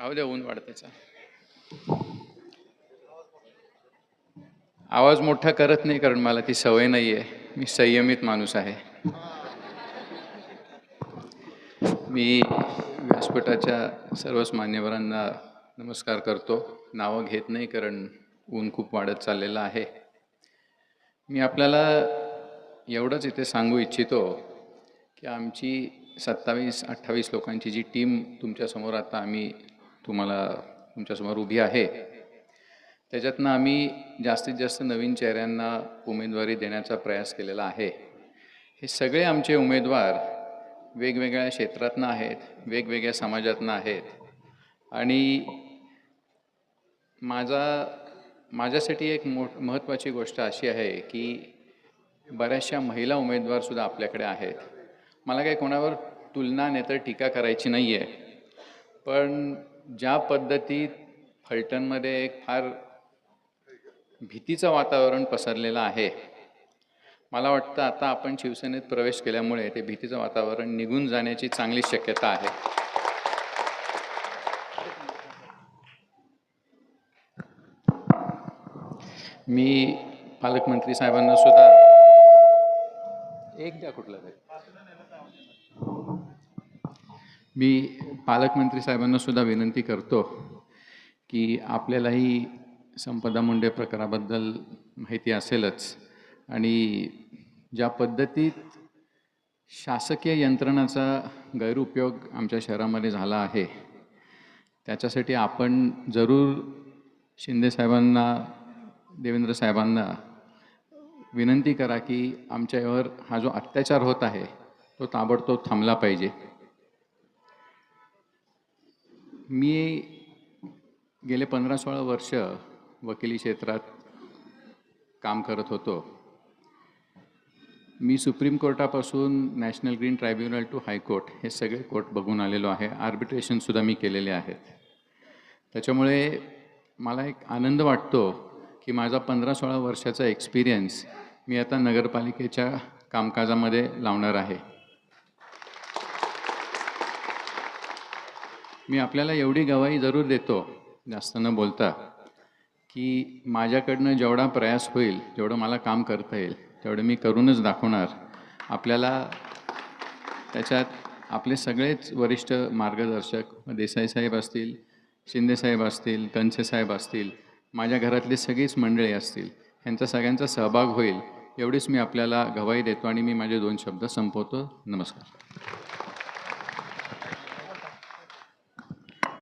राहू द्या ऊन वाढतेचा आवाज मोठा करत नाही कारण मला ती सवय नाही आहे मी संयमित माणूस आहे. मी व्यासपीठाच्या सर्वच मान्यवरांना नमस्कार करतो. नावं घेत नाही कारण ऊन खूप वाढत चाललेलं आहे. मी आपल्याला एवढंच इथे सांगू इच्छितो की आमची सत्तावीस अठ्ठावीस लोकांची जी टीम तुमच्यासमोर आता आम्ही तुम्हाला तुमच्यासमोर उभी आहे. त्याच्यातनं आम्ही जास्तीत जास्त नवीन चेहऱ्यांना उमेदवारी देण्याचा प्रयास केलेला आहे. हे सगळे आमचे उमेदवार वेगवेगळ्या क्षेत्रातनं आहेत वेगवेगळ्या समाजातनं आहेत. आणि माझा माझ्यासाठी एक मोठ महत्त्वाची गोष्ट अशी आहे की बऱ्याचशा महिला उमेदवारसुद्धा आपल्याकडे आहेत. मला काही कोणावर तुलना नाही तर टीका करायची नाही आहे पण ज्या पद्धतीत फलटणमध्ये एक फार भीतीचं वातावरण पसरलेलं आहे मला वाटतं आता आपण शिवसेनेत प्रवेश केल्यामुळे ते भीतीचं वातावरण निघून जाण्याची चांगली शक्यता आहे. मी पालकमंत्री साहेबांना सुद्धा एक द्या कुठला तरी. मी पालकमंत्री साहेबांना सुद्धा विनंती करतो की आपल्यालाही संपदा मुंडे प्रकाराबद्दल माहिती असेलच. आणि ज्या पद्धतीत शासकीय यंत्रणाचा गैरउपयोग आमच्या शहरामध्ये झाला आहे त्याच्यासाठी आपण जरूर शिंदे साहेबांना देवेंद्र साहेबांना विनंती करा की आमच्यावर हा जो अत्याचार होत आहे तो ताबडतोब थांबला पाहिजे. मी गेले पंधरा सोळा वर्ष वकिली क्षेत्रात काम करत होतो. मी supreme कोर्टापासून national green tribunal to high court हे सगळे कोर्ट बघून आलेलो आहे. आर्बिट्रेशनसुद्धा मी केलेले आहेत. त्याच्यामुळे मला एक आनंद वाटतो की माझा पंधरा सोळा वर्षाचा एक्सपिरियन्स मी आता नगरपालिकेच्या कामकाजामध्ये लावणार आहे. मी आपल्याला एवढी गवाही जरूर देतो जास्त न बोलता की माझ्याकडनं जेवढा प्रयास होईल जेवढं मला काम करता येईल तेवढं मी करूनच दाखवणार. आपल्याला त्याच्यात आपले सगळेच वरिष्ठ मार्गदर्शक देसाई साहेब असतील शिंदेसाहेब असतील कनसे साहेब असतील माझ्या घरातली सगळीच मंडळी असतील ह्यांचा सगळ्यांचा सहभाग होईल एवढीच मी आपल्याला गवाही देतो आणि मी माझे दोन शब्द संपवतो. नमस्कार.